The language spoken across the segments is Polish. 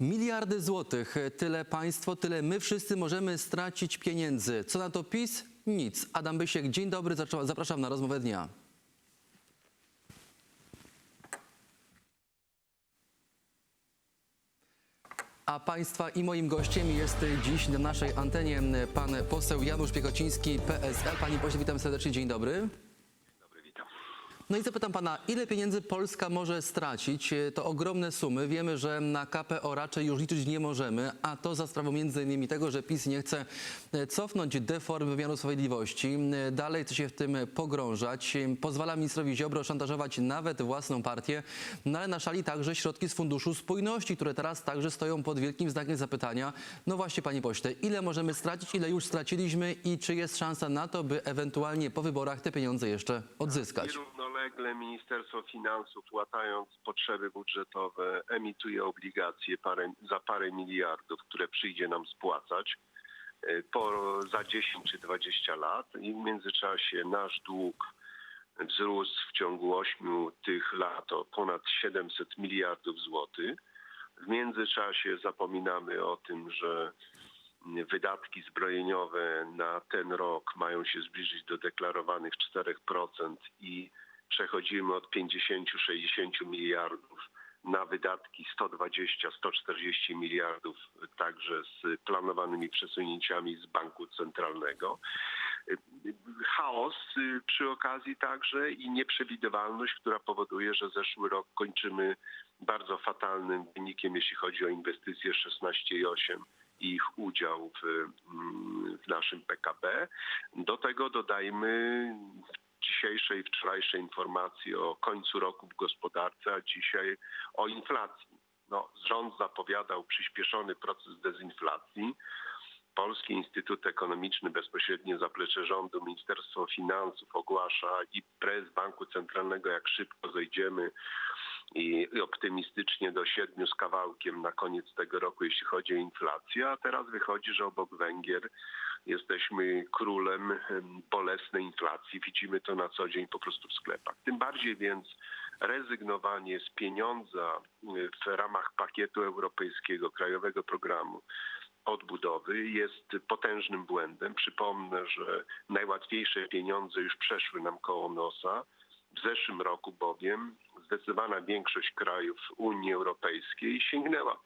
Miliardy złotych, tyle państwo, tyle my wszyscy możemy stracić pieniędzy. Co na to PiS? Nic. Adam Bysiek, dzień dobry, zapraszam na rozmowę dnia. A Państwa i moim gościem jest dziś na naszej antenie pan poseł Janusz Piechociński, PSL. Panie pośle, witam serdecznie, dzień dobry. No i zapytam pana, ile pieniędzy Polska może stracić? To ogromne sumy. Wiemy, że na KPO raczej już liczyć nie możemy, a to za sprawą między innymi tego, że PiS nie chce e, cofnąć deformy wymiaru sprawiedliwości. E, Dalej chce się w tym pogrążać. Pozwala ministrowi Ziobro szantażować nawet własną partię, no ale na szali także środki z Funduszu Spójności, które teraz także stoją pod wielkim znakiem zapytania. No właśnie, panie pośle, ile możemy stracić, ile już straciliśmy i czy jest szansa na to, by ewentualnie po wyborach te pieniądze jeszcze odzyskać? Równolegle Ministerstwo Finansów, łatając potrzeby budżetowe, emituje obligacje parę, za parę miliardów, które przyjdzie nam spłacać e, po, za 10 czy 20 lat. I w międzyczasie nasz dług wzrósł w ciągu 8 tych lat o ponad 700 miliardów złotych. W międzyczasie zapominamy o tym, że wydatki zbrojeniowe na ten rok mają się zbliżyć do deklarowanych 4% i przechodzimy od 50-60 miliardów na wydatki 120-140 miliardów, także z planowanymi przesunięciami z banku centralnego. Chaos y, przy okazji także i nieprzewidywalność, która powoduje, że zeszły rok kończymy bardzo fatalnym wynikiem, jeśli chodzi o inwestycje 16,8 i ich udział w, mm, w naszym PKB. Do tego dodajmy dzisiejszej, wczorajszej informacji o końcu roku w gospodarce, a dzisiaj o inflacji. No, rząd zapowiadał przyspieszony proces dezinflacji. Polski Instytut Ekonomiczny, bezpośrednie zaplecze rządu, Ministerstwo Finansów ogłasza i prezes Banku Centralnego, jak szybko zejdziemy i, optymistycznie do siedmiu z kawałkiem na koniec tego roku, jeśli chodzi o inflację, a teraz wychodzi, że obok Węgier jesteśmy królem em, bolesnej inflacji. Widzimy to na co dzień po prostu w sklepach. Tym bardziej więc rezygnowanie z pieniądza w ramach pakietu europejskiego, krajowego programu odbudowy jest potężnym błędem. Przypomnę, że najłatwiejsze pieniądze już przeszły nam koło nosa. W zeszłym roku bowiem zdecydowana większość krajów Unii Europejskiej sięgnęła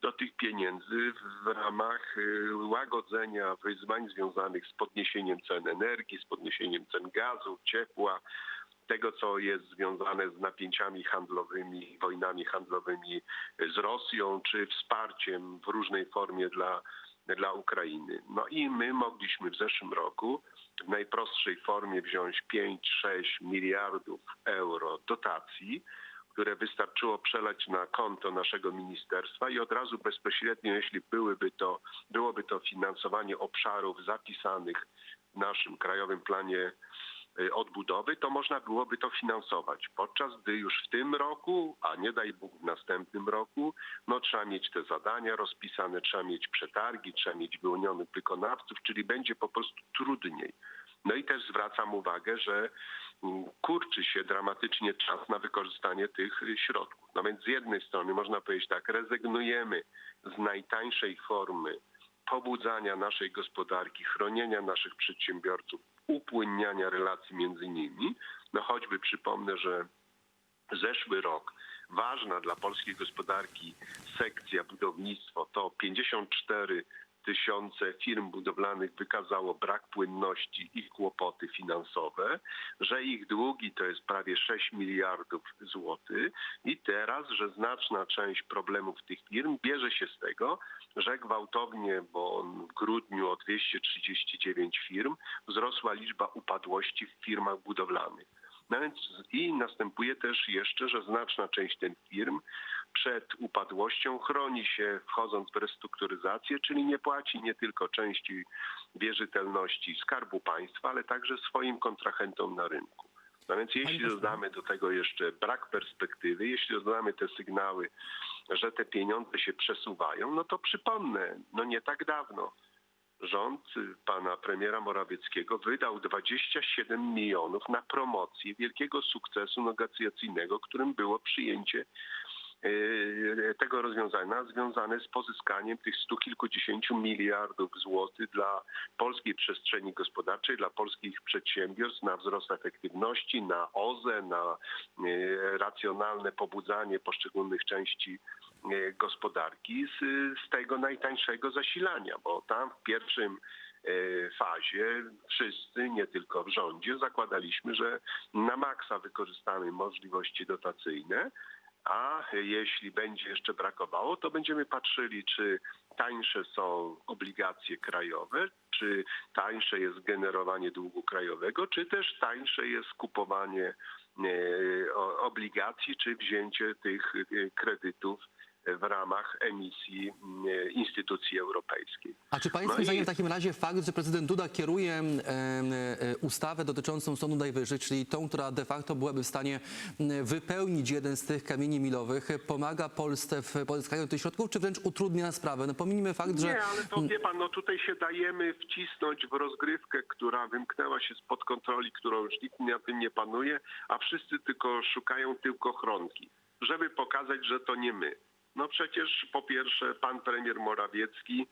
do tych pieniędzy w ramach y, łagodzenia wyzwań związanych z podniesieniem cen energii, z podniesieniem cen gazu, ciepła, tego, co jest związane z napięciami handlowymi, wojnami handlowymi z Rosją, czy wsparciem w różnej formie dla, dla Ukrainy. No i my mogliśmy w zeszłym roku w najprostszej formie wziąć 5-6 miliardów euro dotacji, które wystarczyło przelać na konto naszego ministerstwa i od razu bezpośrednio, jeśli byłyby to, byłoby to finansowanie obszarów zapisanych w naszym krajowym planie odbudowy, to można byłoby to finansować. Podczas gdy już w tym roku, a nie daj Bóg w następnym roku, no trzeba mieć te zadania rozpisane, trzeba mieć przetargi, trzeba mieć wyłonionych wykonawców, czyli będzie po prostu trudniej. No i też zwracam uwagę, że mm, kurczy się dramatycznie czas na wykorzystanie tych y, środków. No więc z jednej strony można powiedzieć tak, rezygnujemy z najtańszej formy pobudzania naszej gospodarki, chronienia naszych przedsiębiorców, upłynniania relacji między nimi. No choćby przypomnę, że zeszły rok ważna dla polskiej gospodarki sekcja budownictwo to 54 tysiące firm budowlanych wykazało brak płynności i kłopoty finansowe, że ich długi to jest prawie 6 miliardów złotych i teraz, że znaczna część problemów tych firm bierze się z tego, że gwałtownie, bo w grudniu o 239 firm wzrosła liczba upadłości w firmach budowlanych. No więc i następuje też jeszcze, że znaczna część tych firm przed upadłością chroni się wchodząc w restrukturyzację, czyli nie płaci nie tylko części wierzytelności Skarbu Państwa, ale także swoim kontrahentom na rynku. No więc jeśli dodamy do tego jeszcze brak perspektywy, jeśli dodamy te sygnały, że te pieniądze się przesuwają, no to przypomnę, no nie tak dawno rząd pana premiera Morawieckiego wydał 27 milionów na promocję wielkiego sukcesu negocjacyjnego, którym było przyjęcie tego rozwiązania związane z pozyskaniem tych stu kilkudziesięciu miliardów złotych dla polskiej przestrzeni gospodarczej, dla polskich przedsiębiorstw na wzrost efektywności, na OZE, na e, racjonalne pobudzanie poszczególnych części e, gospodarki z, z tego najtańszego zasilania, bo tam w pierwszym e, fazie wszyscy, nie tylko w rządzie, zakładaliśmy, że na maksa wykorzystamy możliwości dotacyjne, a jeśli będzie jeszcze brakowało, to będziemy patrzyli, czy tańsze są obligacje krajowe, czy tańsze jest generowanie długu krajowego, czy też tańsze jest kupowanie e, obligacji, czy wzięcie tych e, kredytów w ramach emisji e, instytucji europejskiej. A czy Państwa No i- w takim razie fakt, że prezydent Duda kieruje e, ustawę dotyczącą Sądu Najwyższych, czyli tą, która de facto byłaby w stanie wypełnić jeden z tych kamieni milowych, pomaga Polsce w pozyskaniu tych środków, czy wręcz utrudnia sprawę? No pomijmy fakt, że... Nie, ale to wie pan, no tutaj się dajemy wcisnąć w rozgrywkę, która wymknęła się spod kontroli, którą już nikt na tym nie panuje, a wszyscy tylko szukają tylko chronki, żeby pokazać, że to nie my. No przecież po pierwsze pan premier Morawiecki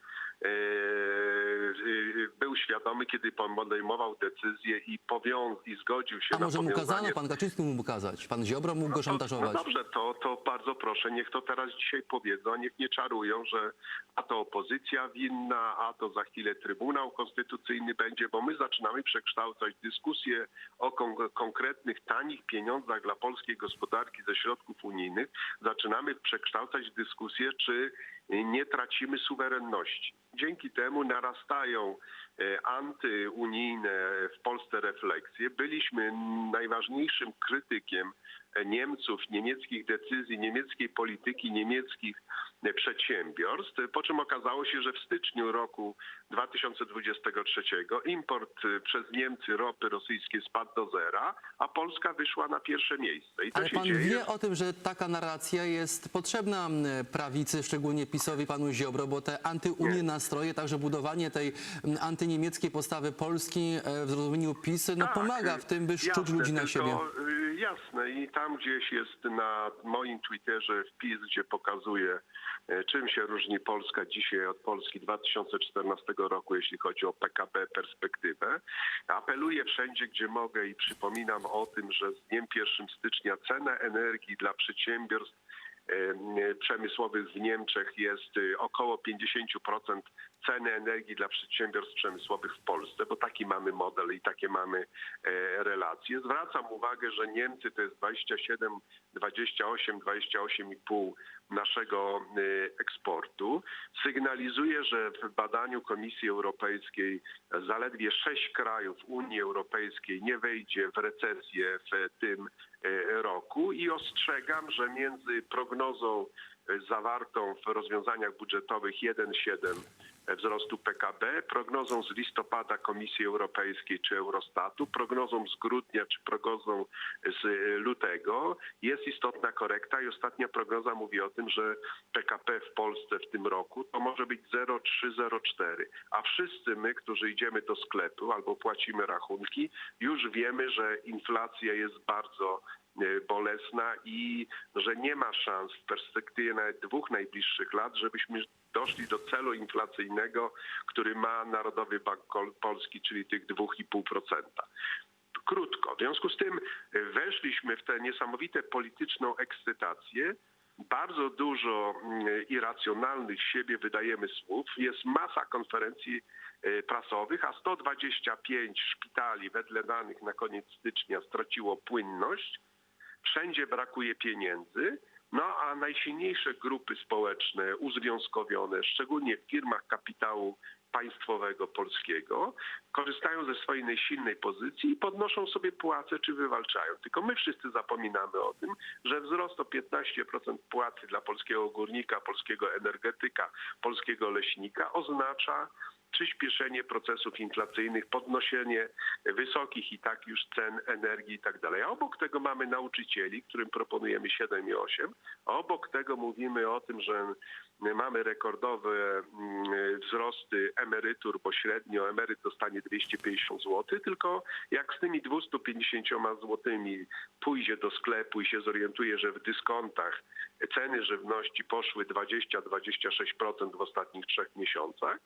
był świadomy, kiedy podejmował decyzję i, powią- i zgodził się A na może mu powiązanie kazano, pan Kaczyński mógł mu kazać, pan Ziobro mógł go no szantażować. dobrze, to, to bardzo proszę, niech to teraz dzisiaj powiedzą, niech nie czarują, że a to opozycja winna, a to za chwilę Trybunał Konstytucyjny będzie, bo my zaczynamy przekształcać dyskusję o kon- konkretnych, tanich pieniądzach dla polskiej gospodarki ze środków unijnych. Zaczynamy przekształcać dyskusję, czy nie tracimy suwerenności. Dzięki temu narastają e, antyunijne w Polsce refleksje. Byliśmy najważniejszym krytykiem e, Niemców, niemieckich decyzji, niemieckiej polityki, niemieckich przedsiębiorstw, po czym okazało się, że w styczniu roku 2023 import e, przez Niemcy ropy rosyjskiej spadł do zera, a Polska wyszła na pierwsze miejsce. I to Ale się pan dzieje wie o tym, że taka narracja jest potrzebna prawicy, szczególnie PiSowi, panu Ziobro, bo te antyunijne nastroje, także budowanie tej antyniemieckiej postawy Polski e, w zrozumieniu PiS, no Tak, pomaga w tym, by szczuć jasne, ludzi na siebie. Jasne i tam gdzieś jest na moim Twitterze wpis, gdzie pokazuję e, czym się różni Polska dzisiaj od Polski 2014 roku, jeśli chodzi o PKB perspektywę. Apeluję wszędzie, gdzie mogę i przypominam o tym, że z dniem 1 stycznia cena energii dla przedsiębiorstw przemysłowych w Niemczech jest y, około 50% ceny energii dla przedsiębiorstw przemysłowych w Polsce, bo taki mamy model i takie mamy e, relacje. Zwracam uwagę, że Niemcy to jest 27, 28, 28,5 naszego y, eksportu. Sygnalizuje, że w badaniu Komisji Europejskiej zaledwie sześć krajów Unii Europejskiej nie wejdzie w recesję w tym roku i ostrzegam, że między prognozą e, zawartą w rozwiązaniach budżetowych 1,7 wzrostu PKB, prognozą z listopada Komisji Europejskiej czy Eurostatu, prognozą z grudnia czy prognozą z lutego. Jest istotna korekta i ostatnia prognoza mówi o tym, że PKP w Polsce w tym roku to może być 0,3-0,4, a wszyscy my, którzy idziemy do sklepu albo płacimy rachunki, już wiemy, że inflacja jest bardzo e, bolesna i że nie ma szans w perspektywie nawet dwóch najbliższych lat, żebyśmy doszli do celu inflacyjnego, który ma Narodowy Bank Polski, czyli tych 2,5% krótko. W związku z tym e, weszliśmy w tę niesamowite polityczną ekscytację. Bardzo dużo mm, irracjonalnych siebie wydajemy słów. Jest masa konferencji e, prasowych, a 125 szpitali wedle danych na koniec stycznia straciło płynność. Wszędzie brakuje pieniędzy. No a najsilniejsze grupy społeczne, uzwiązkowione, szczególnie w firmach kapitału państwowego polskiego, korzystają ze swojej najsilnej pozycji i podnoszą sobie płace czy wywalczają. Tylko my wszyscy zapominamy o tym, że wzrost o 15% płacy dla polskiego górnika, polskiego energetyka, polskiego leśnika oznacza przyspieszenie procesów inflacyjnych, podnoszenie wysokich i tak już cen energii i tak dalej. A obok tego mamy nauczycieli, którym proponujemy 7,8. A obok tego mówimy o tym, że mamy rekordowe mm, wzrosty emerytur, bo średnio emeryt dostanie 250 zł, tylko jak z tymi 250 złotymi pójdzie do sklepu i się zorientuje, że w dyskontach ceny żywności poszły 20-26% w ostatnich trzech miesiącach,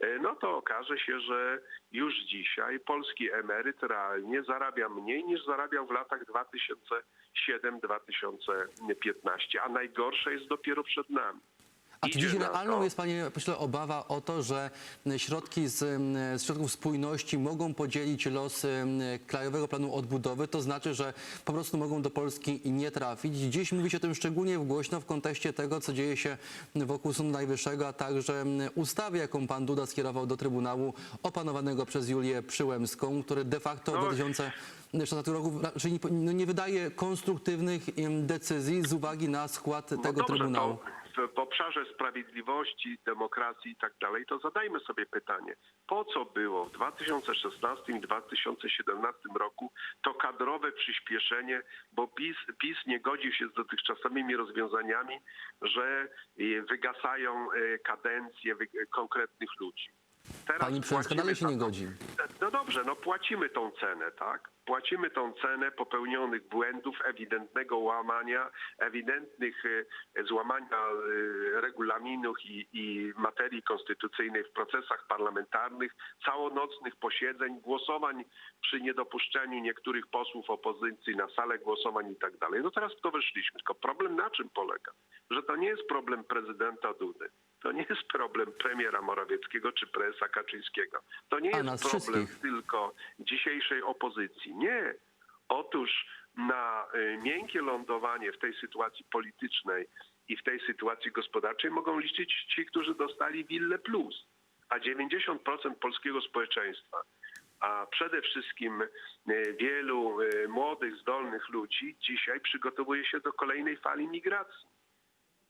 e, no to okaże się, że już dzisiaj polski emeryt realnie zarabia mniej niż zarabiał w latach 2007-2015, a najgorsze jest dopiero przed nami. A czy dziś realną jest, panie pośle, obawa o to, że środki z, z środków spójności mogą podzielić los Krajowego Planu Odbudowy? To znaczy, że po prostu mogą do Polski nie trafić. Dziś mówi się o tym szczególnie głośno w kontekście tego, co dzieje się wokół Sądu Najwyższego, a także ustawy, jaką pan Duda skierował do Trybunału opanowanego przez Julię Przyłębską, który de facto w No. 2016 roku raczej nie, nie wydaje konstruktywnych decyzji z uwagi na skład tego no dobrze, Trybunału. To w, obszarze sprawiedliwości, demokracji i tak dalej, to zadajmy sobie pytanie, po co było w 2016 i 2017 roku to kadrowe przyspieszenie, bo PiS, PiS nie godził się z dotychczasowymi rozwiązaniami, że e, wygasają e, kadencje konkretnych ludzi. Teraz Pani dalej się nie godzi. no dobrze, no płacimy tą cenę, tak? Płacimy tą cenę popełnionych błędów, ewidentnego łamania, ewidentnych e, złamania e, regulaminów i, i materii konstytucyjnej w procesach parlamentarnych, całonocnych posiedzeń, głosowań przy niedopuszczeniu niektórych posłów opozycji na salę głosowań i tak dalej. No teraz w to weszliśmy. Tylko problem na czym polega? Że to nie jest problem prezydenta Dudy. To nie jest problem premiera Morawieckiego czy prezesa Kaczyńskiego. To nie jest problem wszystkich. tylko dzisiejszej opozycji. Nie. Otóż na y, miękkie lądowanie w tej sytuacji politycznej i w tej sytuacji gospodarczej mogą liczyć ci, którzy dostali willę plus. A 90% polskiego społeczeństwa, a przede wszystkim y, wielu y, młodych, zdolnych ludzi dzisiaj przygotowuje się do kolejnej fali migracji.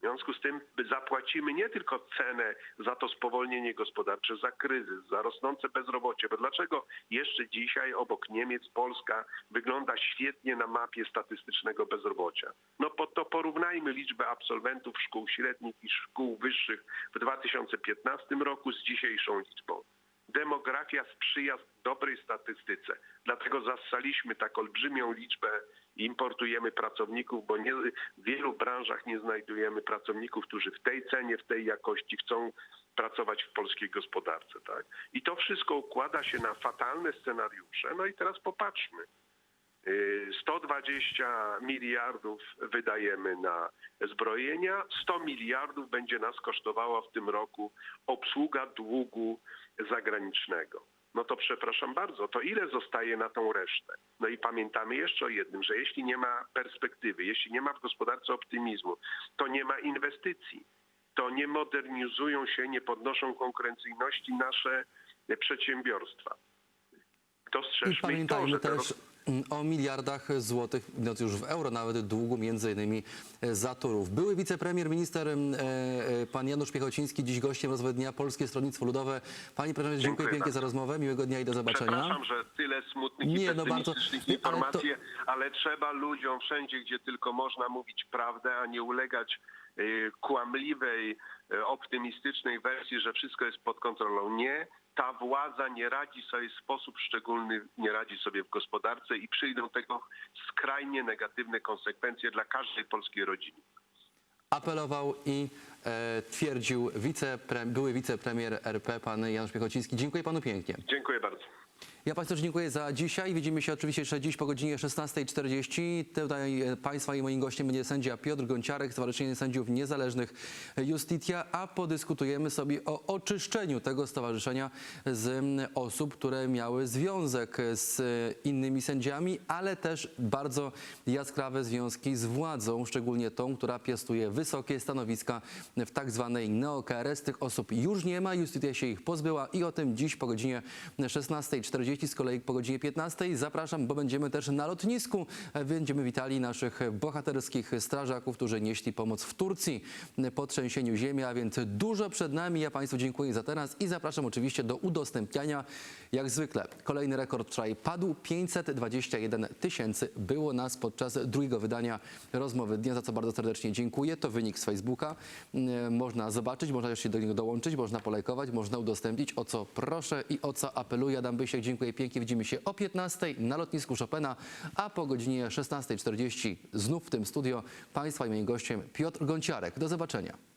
W związku z tym zapłacimy nie tylko cenę za to spowolnienie gospodarcze, za kryzys, za rosnące bezrobocie, bo dlaczego jeszcze dzisiaj obok Niemiec Polska wygląda świetnie na mapie statystycznego bezrobocia? No po to porównajmy liczbę absolwentów szkół średnich i szkół wyższych w 2015 roku z dzisiejszą liczbą. Demografia sprzyja dobrej statystyce. Dlatego zassaliśmy tak olbrzymią liczbę importujemy pracowników, bo nie, w wielu branżach nie znajdujemy pracowników, którzy w tej cenie, w tej jakości chcą pracować w polskiej gospodarce. Tak? I to wszystko układa się na fatalne scenariusze. No i teraz popatrzmy. Y, 120 miliardów wydajemy na zbrojenia, 100 miliardów będzie nas kosztowała w tym roku obsługa długu zagranicznego. No to przepraszam bardzo, to ile zostaje na tą resztę? No i pamiętamy jeszcze o jednym, że jeśli nie ma perspektywy, jeśli nie ma w gospodarce optymizmu, to nie ma inwestycji, to nie modernizują się, nie podnoszą konkurencyjności nasze przedsiębiorstwa. To I strzeżmy i to, pamiętajmy że te też o miliardach złotych, no to już w euro nawet długu między innymi e, za Turów. Były wicepremier, minister e, e, pan Janusz Piechociński, dziś gościem rozwoju dnia Polskie Stronnictwo Ludowe. Panie prezesie, dziękuję, Dziękuję pięknie za rozmowę, miłego dnia i do zobaczenia. Przepraszam, że tyle smutnych Nie, i no bardzo- pesymistycznych ale to- informacji, ale, trzeba ludziom wszędzie, gdzie tylko można mówić prawdę, a nie ulegać kłamliwej, optymistycznej wersji, że wszystko jest pod kontrolą. Nie, ta władza nie radzi sobie w sposób szczególny, nie radzi sobie w gospodarce i przyjdą tego skrajnie negatywne konsekwencje dla każdej polskiej rodziny. Apelował i e, twierdził były wicepremier RP, pan Janusz Piechociński. Dziękuję panu pięknie. Dziękuję bardzo. Ja Państwu dziękuję za dzisiaj. Widzimy się oczywiście jeszcze dziś po godzinie 16.40. Tutaj e, Państwa i moim gościem będzie sędzia Piotr Gonciarek, Stowarzyszenie Sędziów Niezależnych Justitia, a podyskutujemy sobie o oczyszczeniu tego stowarzyszenia z osób, które miały związek z e, innymi sędziami, ale też bardzo jaskrawe związki z władzą, szczególnie tą, która piastuje wysokie stanowiska w tak zwanej neo-KRS. Tych osób już nie ma, Justitia się ich pozbyła i o tym dziś po godzinie 16.40 14.40, z kolei po godzinie 15.00 zapraszam, bo będziemy też na lotnisku. Będziemy witali naszych bohaterskich strażaków, którzy nieśli pomoc w Turcji po trzęsieniu ziemi, a więc dużo przed nami. Ja Państwu dziękuję za teraz i zapraszam oczywiście do udostępniania. Jak zwykle kolejny rekord wczoraj padł. 521 tysięcy było nas podczas drugiego wydania rozmowy dnia, za co bardzo serdecznie dziękuję. To wynik z Facebooka. E, Można zobaczyć, można jeszcze do niego dołączyć, można polajkować, można udostępnić, o co proszę i o co apeluję. Adam Bysiek, dziękuję pięknie. Widzimy się o 15 na lotnisku Chopina, a po godzinie 16.40 znów w tym studio Państwa i moim gościem Piotr Gąciarek. Do zobaczenia.